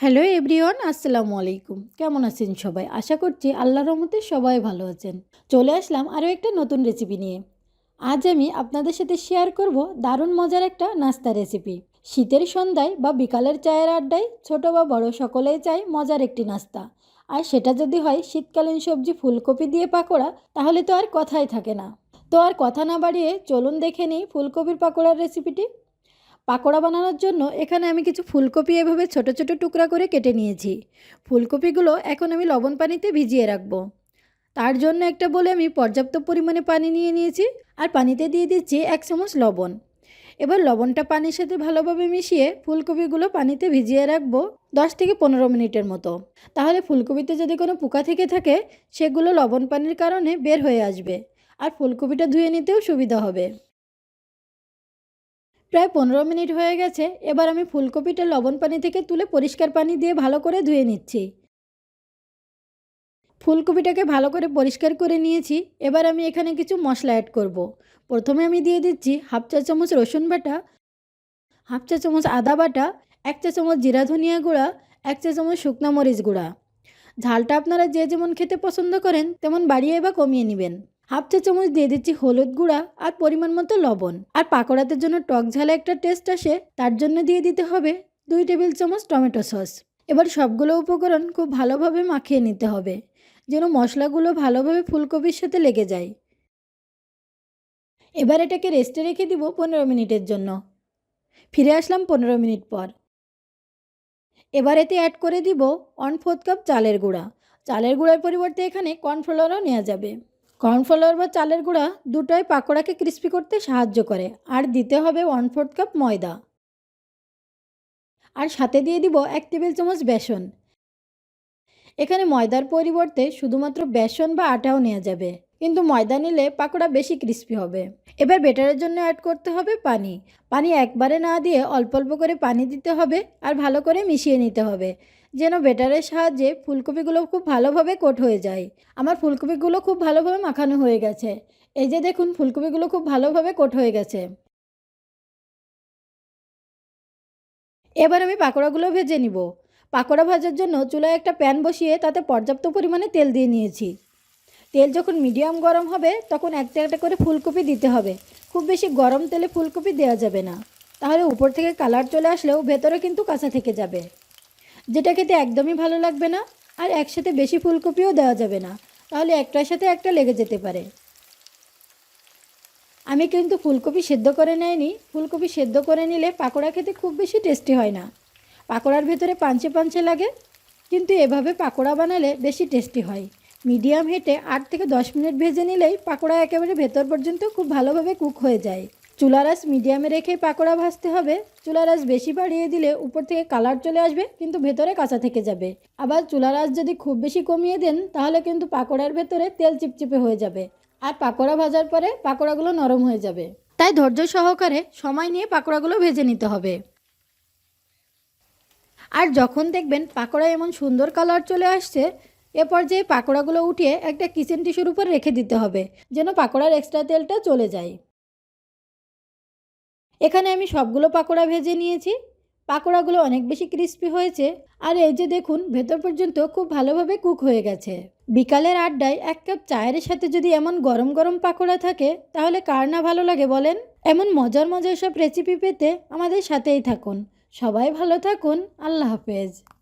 Hello everyone, আসসালামু আলাইকুম। কেমন আছেন সবাই? আশা করছি আল্লাহর রহমতে সবাই ভালো আছেন। চলে আসলাম আরও একটা নতুন রেসিপি নিয়ে। আজ আমি আপনাদের সাথে শেয়ার করব দারুণ মজার একটা নাস্তা রেসিপি শীতের সন্ধ্যায় বা বিকালের চায়ের আড্ডায় ছোট বা বড় সকলেই চায় মজার একটি নাস্তা। আর সেটা যদি হয় শীতকালীন সবজি ফুলকপি দিয়ে পাকোড়া, তাহলে তো আর কথাই থাকে না। তো আর কথা না বাড়িয়ে চলুন দেখে নিই ফুলকপির পাকোড়ার রেসিপিটি পাকোড়া বানানোর জন্য এখানে আমি কিছু ফুলকপি এভাবে ছোট ছোট টুকরা করে কেটে নিয়েছি। ফুলকপিগুলো এখন আমি লবণ পানিতে ভিজিয়ে রাখব। তার জন্য একটা বলে আমি পর্যাপ্ত পরিমাণে পানি নিয়ে নিয়েছি আর পানিতে দিয়ে দিচ্ছি এক চামচ লবণ। এবার লবণটা পানির সাথে ভালোভাবে মিশিয়ে ফুলকপিগুলো পানিতে ভিজিয়ে রাখব দশ থেকে পনেরো মিনিটের মতো। তাহলে ফুলকপিতে যদি কোনো পোকা থেকে থাকে, সেগুলো লবণ পানির কারণে বের হয়ে আসবে আর ফুলকপিটা ধুয়ে নিতেও সুবিধা হবে। প্রায় পনেরো মিনিট হয়ে গেছে, এবার আমি ফুলকপিটা লবণ পানি থেকে তুলে পরিষ্কার পানি দিয়ে ভালো করে ধুয়ে নিচ্ছি। ফুলকপিটাকে ভালো করে পরিষ্কার করে নিয়েছি, এবার আমি এখানে কিছু মশলা অ্যাড করব। প্রথমে আমি দিয়ে দিচ্ছি হাফ চা চামচ রসুন বাটা, হাফ চা চামচ আদা বাটা, এক চা চামচ জিরা ধনিয়া গুঁড়া, এক চা চামচ শুকনা মরিচ গুঁড়া। ঝালটা আপনারা যে যেমন খেতে পছন্দ করেন, তেমন বাড়িয়ে বা কমিয়ে নেবেন। হাফ চা চামচ দিয়ে দিচ্ছি হলুদ গুঁড়া আর পরিমাণ মতো লবণ। আর পাকোড়াতে জন্য টক ঝালে একটা টেস্ট আসে, তার জন্য দিয়ে দিতে হবে দুই টেবিল চামচ টমেটো সস। এবার সবগুলো উপকরণ খুব ভালোভাবে মাখিয়ে নিতে হবে, যেন মশলাগুলো ভালোভাবে ফুলকপির সাথে লেগে যায়। এবার এটাকে রেস্টে রেখে দিব পনেরো মিনিটের জন্য। ফিরে আসলাম পনেরো মিনিট পর। এবার এতে অ্যাড করে দিব ওয়ান ফোর্থ কাপ চালের গুঁড়া। চালের গুঁড়ার পরিবর্তে এখানে কর্নফ্লাওয়ারও নেওয়া যাবে। কর্নফ্লাওয়ার বা চালের গুঁড়া দুটোই পাকোড়াকে ক্রিস্পি করতে সাহায্য করে। আর দিতে হবে ওয়ান ফোর্থ কাপ ময়দা। আর সাথে দিয়ে দিব এক টেবিল চামচ বেসন। এখানে ময়দার পরিবর্তে শুধুমাত্র বেসন বা আটাও নেওয়া যাবে। কিন্তু ময়দা নিলে পাকোড়া বেশি ক্রিস্পি হবে। এবার বেটারের জন্য অ্যাড করতে হবে পানি। পানি একবারে না দিয়ে অল্প অল্প করে পানি দিতে হবে আর ভালো করে মিশিয়ে নিতে হবে। যেন বেটারের সাহায্যে ফুলকপিগুলো খুব ভালোভাবে কোট হয়ে যায়। আমার ফুলকপিগুলো খুব ভালোভাবে মাখানো হয়ে গেছে। এই যে দেখুন, ফুলকপিগুলো খুব ভালোভাবে কোট হয়ে গেছে। এবার আমি পাকোড়াগুলো ভেজে নিব। পাকোড়া ভাজার জন্য চুলায় একটা প্যান বসিয়ে তাতে পর্যাপ্ত পরিমাণে তেল দিয়ে নিয়েছি। তেল যখন মিডিয়াম গরম হবে, তখন একটা একটা করে ফুলকপি দিতে হবে। খুব বেশি গরম তেলে ফুলকপি দেওয়া যাবে না। তাহলে উপর থেকে কালার চলে আসলেও ভেতরে কিন্তু কাঁচা থেকে যাবে। যেটা খেতে একদমই ভালো লাগবে না, আর একসাথে বেশি ফুলকপিও দেওয়া যাবে না। তাহলে একটার সাথে একটা লেগে যেতে পারে। আমি কিন্তু ফুলকপি সেদ্ধ করে নেয়নি। ফুলকপি সেদ্ধ করে নিলে পাকোড়া খেতে খুব বেশি টেস্টি হয় না। পাকোড়ার ভেতরে পাঞ্চে পাঞ্চে লাগে, কিন্তু এভাবে পাকোড়া বানালে বেশি টেস্টি হয়। মিডিয়াম হিটে আট থেকে দশ মিনিট ভেজে নিলেই পাকোড়া একেবারে ভেতর পর্যন্ত খুব ভালোভাবে কুক হয়ে যায়। চুলারাস মিডিয়ামে রেখে পাকোড়া ভাজতে হবে। চুলারাস বেশি বাড়িয়ে দিলে উপর থেকে কালার চলে আসবে, কিন্তু ভেতরে কাঁচা থেকে যাবে। আবার চুলারাস যদি খুব বেশি কমিয়ে দেন, তাহলে কিন্তু পাকোড়ার ভেতরে তেল চিপচিপে হয়ে যাবে। আর পাকোড়া ভাজার পরে পাকোড়াগুলো নরম হয়ে যাবে। তাই ধৈর্য সহকারে সময় নিয়ে পাকোড়াগুলো ভেজে নিতে হবে। আর যখন দেখবেন পাকোড়া এমন সুন্দর কালার চলে আসছে, এ পর্যায়ে পাকোড়াগুলো উঠিয়ে একটা কিচেন টিস্যুর উপর রেখে দিতে হবে, যেন পাকোড়ার এক্সট্রা তেলটা চলে যায়। এখানে আমি সবগুলো পাকোড়া ভেজে নিয়েছি। পাকোড়াগুলো অনেক বেশি ক্রিস্পি হয়েছে। আর এই যে দেখুন, ভেতর পর্যন্ত খুব ভালোভাবে কুক হয়ে গেছে। বিকালের আড্ডায় এক কাপ চায়ের সাথে যদি এমন গরম গরম পাকোড়া থাকে, তাহলে কার না ভালো লাগে বলেন? এমন মজার মজার সব রেসিপি পেতে আমাদের সাথেই থাকুন। সবাই ভালো থাকুন। আল্লাহ হাফেজ।